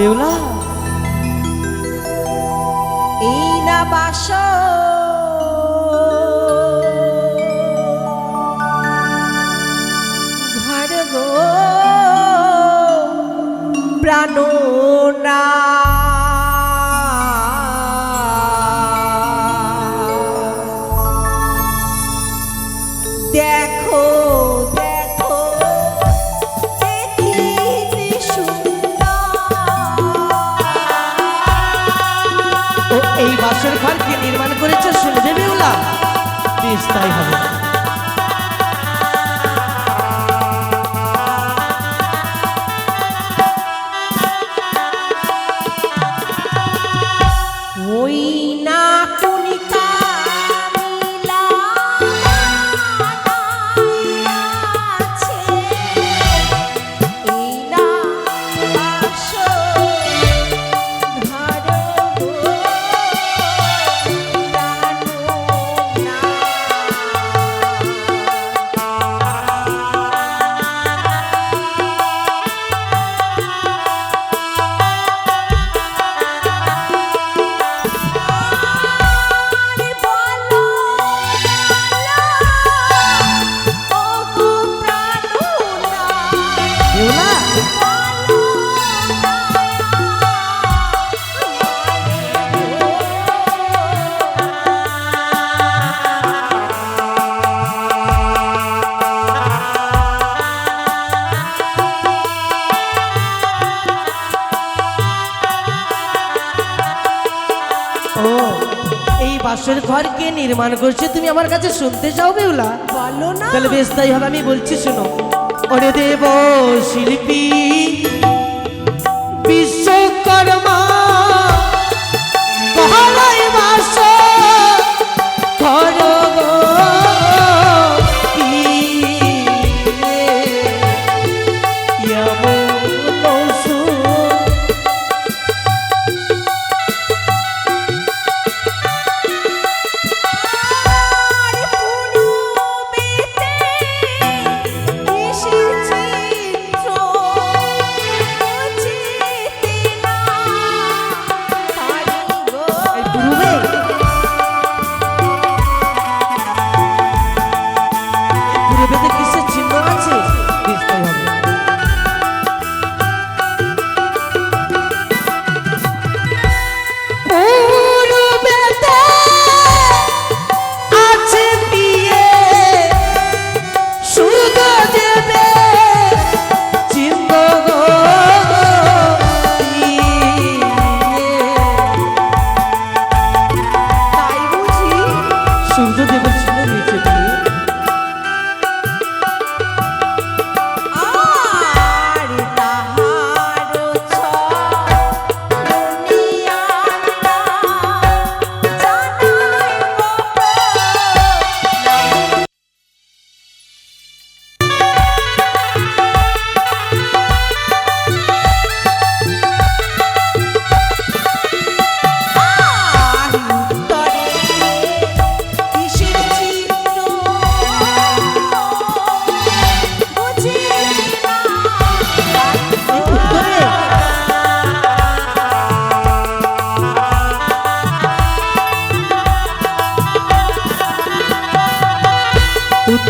বেউলা। এই না বাসর ঘর কে নির্মাণ করেছে শুনে দেবে বেশ তাই হবে। নির্মাণ করছি তুমি আমার কাছে শুনতে চাও বেউলা? বলো না। তাহলে বেশ তাই হবে আমি বলছি শোনো। অরে দেব শিল্পী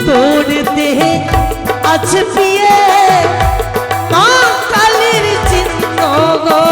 তোর দেহে আছে পিয়ে মা কালীর চিহ্ন গো।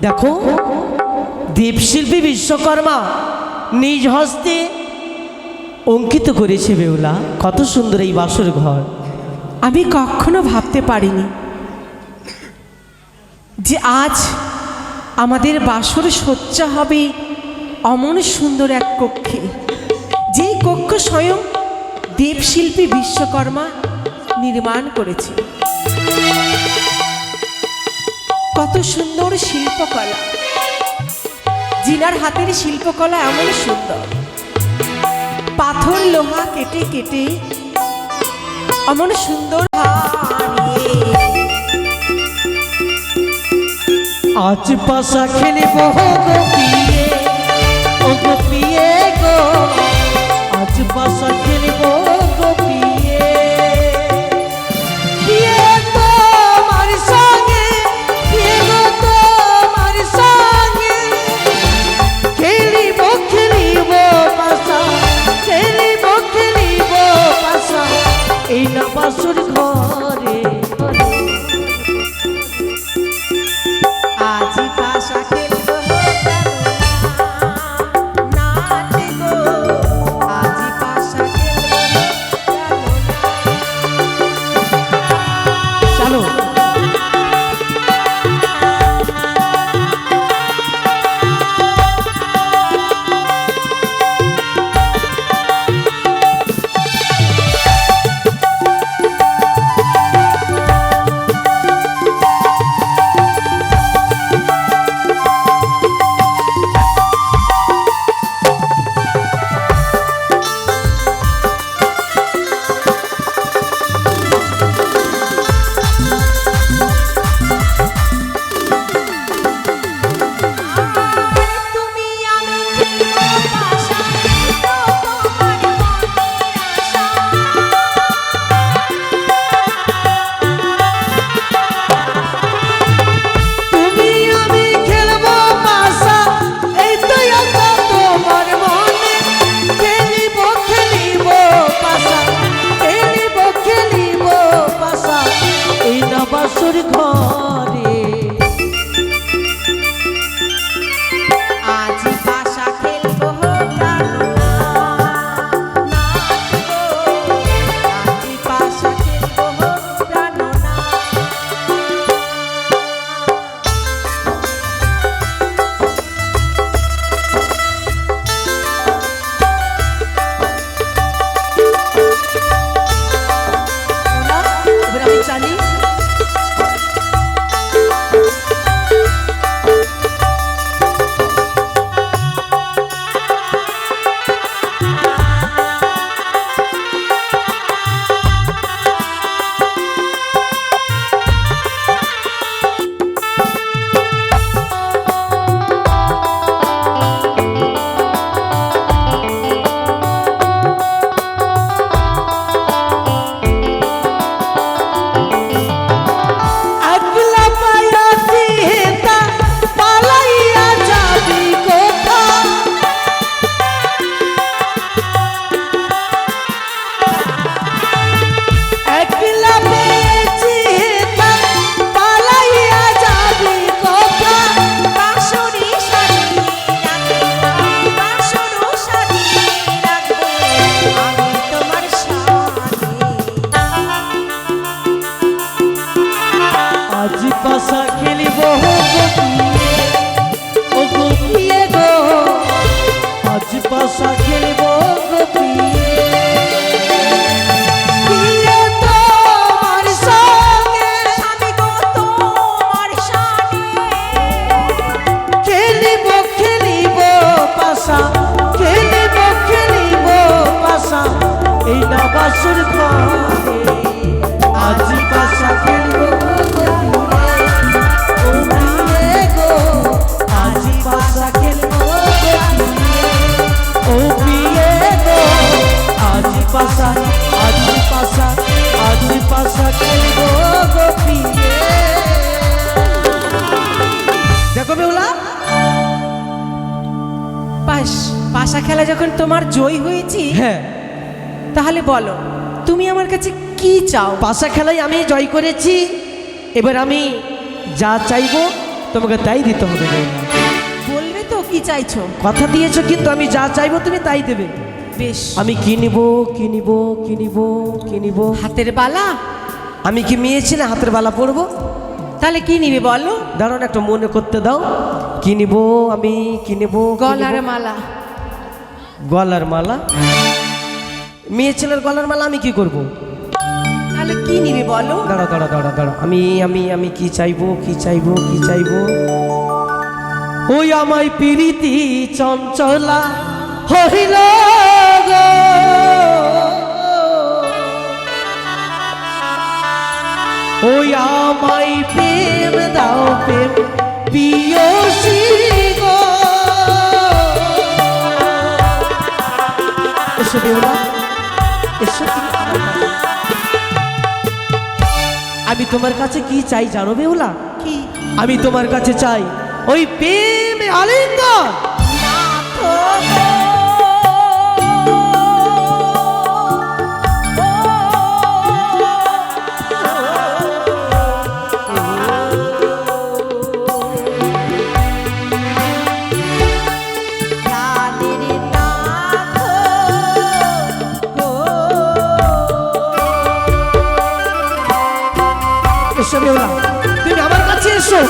দেখো দেবশিল্পী বিশ্বকর্মা নিজ হস্তে অঙ্কিত করেছে বেউলা। কত সুন্দর এই বাসর ঘর। আমি কখনো ভাবতে পারিনি যে আজ আমাদের বাসর সজ্জা হবে অমন সুন্দর এক কক্ষে। যে কক্ষ স্বয়ং দেবশিল্পী বিশ্বকর্মা নির্মাণ করেছে। কত সুন্দর শিল্পকলা। জিনার হাতের শিল্পকলা এমন সুন্দর। পাথর, লোহা কেটে কেটে এমন সুন্দর আজ পাশা খেলিব গো পিয়ে ও গো গো। আজ পাশা আজি পাশা খেলব গো প্রিয়ে দেখো বেউলা পাস পাশা খেলা যখন তোমার জয় হয়েছি হ্যাঁ। তাহলে বলো তুমি আমার কাছে কি চাও? পাশা খেলায় আমি জয় করেছি। এবার আমি যা চাইব তোমাকে তাই দিতে হবে। বলবে তো কি চাইছো? কথা দিয়েছ কিন্তু আমি যা চাইব তুমি তাই দেবে। বেশ। আমি কিনিব কিনিব কিনিব কিনিব হাতের বালা? আমি কি মেয়ে ছেলে হাতের বালা পরবো? তাহলে কি নিবে বলো? দাঁড়ান একটা মনে করতে দাও। কিনিব আমি কিনিব গলার মালা। গলার মালা? মেয়ে ছেলের গলার মালা আমি কি করব? তাহলে কি নিবি বলো? দাঁড়া দাঁড়া দাঁড়া দাঁড়া আমি আমি আমি কি চাইব কি চাইব কি চাইব? ওই আমায় পিরিতি চঞ্চলা হইল। ওই আমায় প্রেম তোমার কাছে কি চাই জানো বেহুলা? কি? আমি তোমার কাছে চাই ওই প্রেম আলিঙ্গন। এসো বেউলা তুমি আমার কাছে এসো।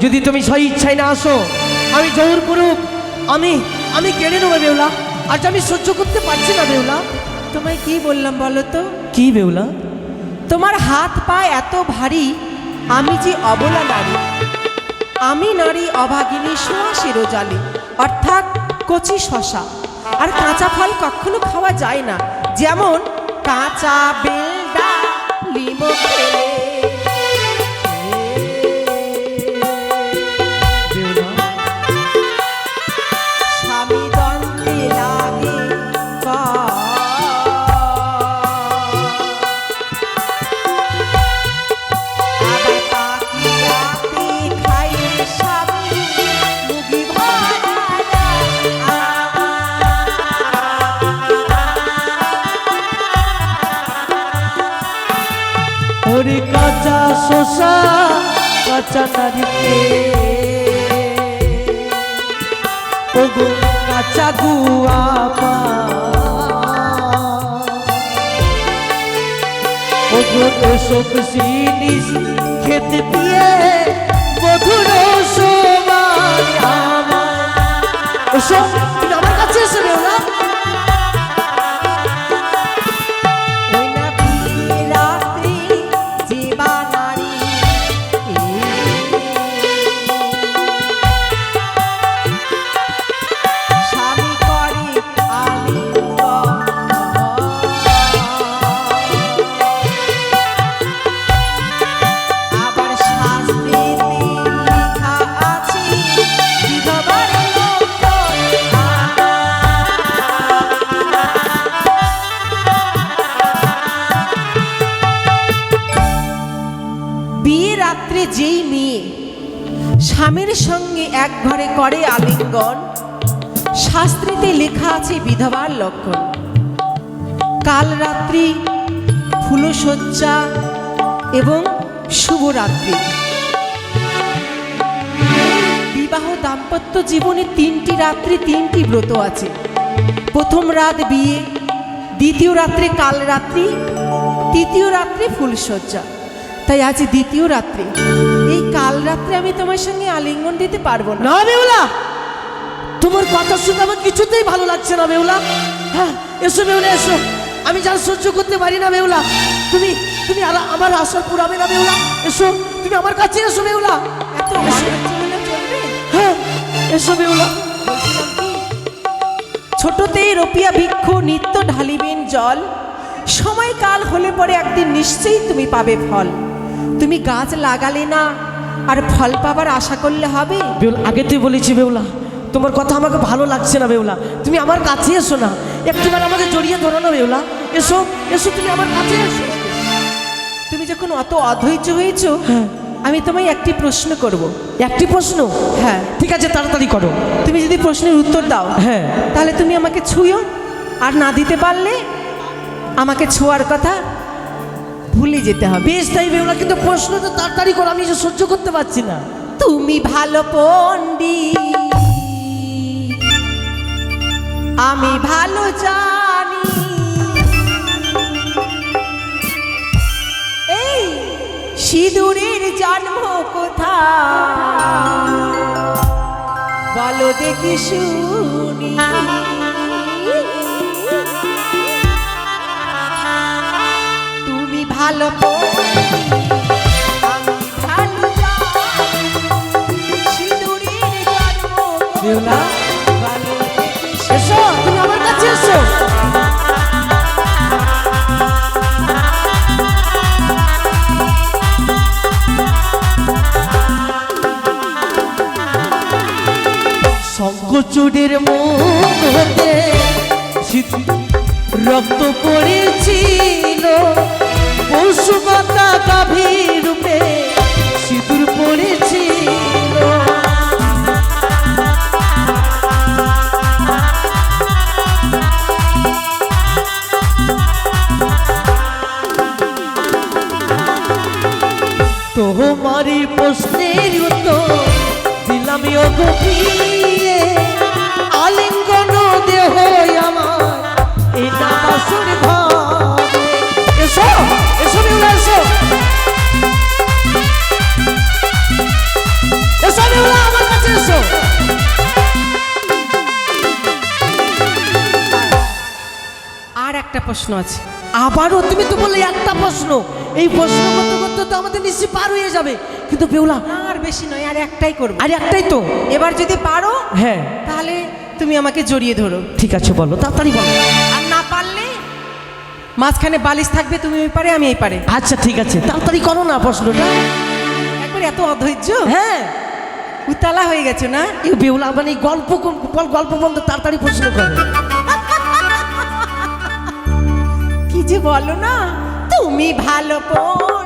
যদি তুমি সেই ইচ্ছায় না আসো আমি জোর করুক। আমি আমি কেড়ে নেব বেউলা। আজ আমি সহ্য করতে পারছি না বেউলা। তোমায় কি বললাম বলো তো? কি বেউলা? তোমার হাত পা এত ভারী আমি যে অবলা নারী। আমি নারী অভাগিনী সোয়াশের জালি অর্থাৎ কচি শশা। আর কাঁচা ফল কখনো খাওয়া যায় না। যেমন কাঁচা বেলডা লিমো খেলে কাঁচা নারিকে ওগো কাঁচা গুয়া পা। ওগো এসব জিনিস খেতে দিয়ে মধুর আমার। স্বামীর সঙ্গে এক ঘরে করে আলিঙ্গন। শাস্ত্রীতে লেখা আছে বিধবার লক্ষণ। কাল রাত্রি, ফুলশয্যা এবং শুভরাত্রি। বিবাহ দাম্পত্য জীবনে তিনটি রাত্রি, তিনটি ব্রত আছে। প্রথম রাত বিয়ে, দ্বিতীয় রাত্রে কাল রাত্রি, তৃতীয় রাত্রে ফুলসজ্জা তাই আজ দ্বিতীয় রাত্রে। এই কাল রাত্রে আমি তোমার সঙ্গে আলিঙ্গন দিতে পারব না। না বেউলা তোমার কথা শুনে আমার কিছুতেই ভালো লাগছে না বেউলা হ্যাঁ এসো বেউলা এসো। আমি যা সহ্য করতে পারি না বেউলা তুমি তুমি আর- আমার আশার পুরাবে না বেউলা এসো তুমি আমার কাছে এসো বেউলা এত হ্যাঁ এসো বেউলা ছোটতেই রপিয়া বৃক্ষ নিত্য ঢালিবেন জল। সময়কাল হলে পরে একদিন নিশ্চয়ই তুমি পাবে ফল। তুমি গাছ লাগালে না আর ফল পাবার আশা করলে হবে? বেউলা আগে তুই বলেছি বেউলা তোমার কথা আমাকে ভালো লাগছে না বেউলা। তুমি আমার কাছে এসো না একটিবার আমাকে জড়িয়ে ধরো না বেউলা। এসো এসো তুমি আমার কাছে এসো। তুমি যখন অত অধৈর্য হয়েছো হ্যাঁ। আমি তোমায় একটি প্রশ্ন করব। একটি প্রশ্ন? হ্যাঁ। ঠিক আছে তাড়াতাড়ি করো। তুমি যদি প্রশ্নের উত্তর দাও হ্যাঁ। তাহলে তুমি আমাকে ছুঁয়ো। আর না দিতে পারলে আমাকে ছোঁয়ার কথা ভুলে যেতে হবে। বেশ তাই বেউলা কিন্তু প্রশ্ন তো তাড়াতাড়ি করো আমি সহ্য করতে পারছি না। তুমি ভালো পন্ডি আমি ভালো জানি। এই সিঁদুরের জন্ম কোথা বলো দেখি শুনি। ভালো এসো তুমি আমার কাছে এসো। শঙ্কচুরের মুখ হতে রক্ত পড়েছিল। পশুপাতা গাভীর রূপে সিঁদুর পড়েছিল। তোমারই প্রশ্নের উত্তর দিলাম গভীরে আলিঙ্গন দেহ আমার এটা বাসুর ঘরে এসো বেউলা এসো। এসো বেউলা আমার কাছে এসো। আর একটা প্রশ্ন আছে। আবারও তুমি তো বললে একটা প্রশ্ন। এই প্রশ্ন করতে করতে তো আমাদের নিশ্চয়ই পার হয়ে যাবে। কিন্তু বেউলা আর বেশি নয় আর একটাই করব। আর একটাই তো। এবার যদি পারো হ্যাঁ। তাহলে তুমি আমাকে জড়িয়ে ধরো। ঠিক আছে বলো তাড়াতাড়ি বলো। মাঝখানে বালিশ থাকবে তুমি ওই পারে আমি এই পারে। আচ্ছা ঠিক আছে। তাড়াতাড়ি করো না প্রশ্নটা। একবার এত অধৈর্য? হ্যাঁ। উতালা হয়ে গেছে না? এই বেউলা মানে গল্প গল্প গল্প বন্ধ তাড়াতাড়ি প্রশ্ন করো। কি যে বলো না তুমি ভালো পন্ডি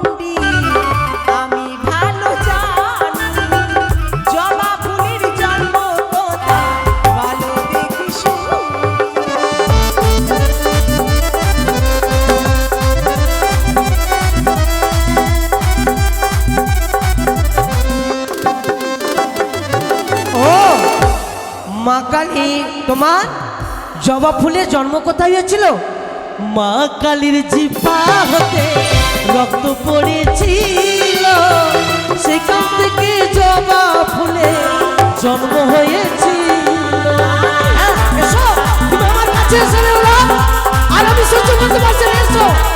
মা কালী তোমার জবা ফুলের জন্ম কোথায় হয়েছিল? মা কালীর জিপা হতে রক্ত পড়েছিল। সেখান থেকে জবা ফুলে জন্ম হয়েছিল। হ্যাঁ। আর আমি সহ্য করতে পারছি না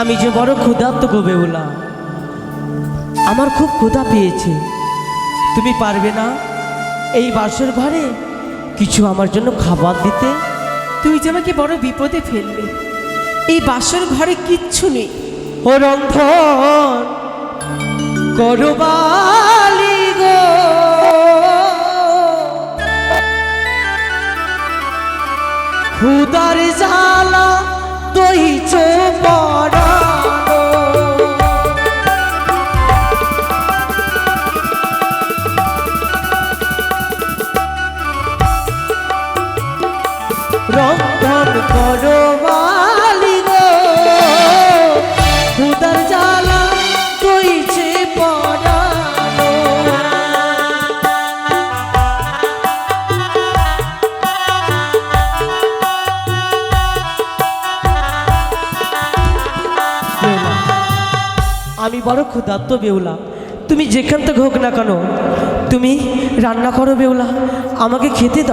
আমি যে বড় ক্ষুধার্ত গোবে ওলা আমার খুব ক্ষুধা পেয়েছে। তুমি পারবে না এই বাসের ঘরে কিছু আমার জন্য খাবার দিতে? তুই যে আমাকে বড় বিপদে ফেলবে এই বাসর ঘরে কিচ্ছু নেই। ও রন্ধন করবালি গো। খুদার জালা দই চোপ বড় তো বেউলা। তুমি যেখান থেকে হোক না কেন, তুমি রান্না করো বেউলা। আমাকে খেতে দাও।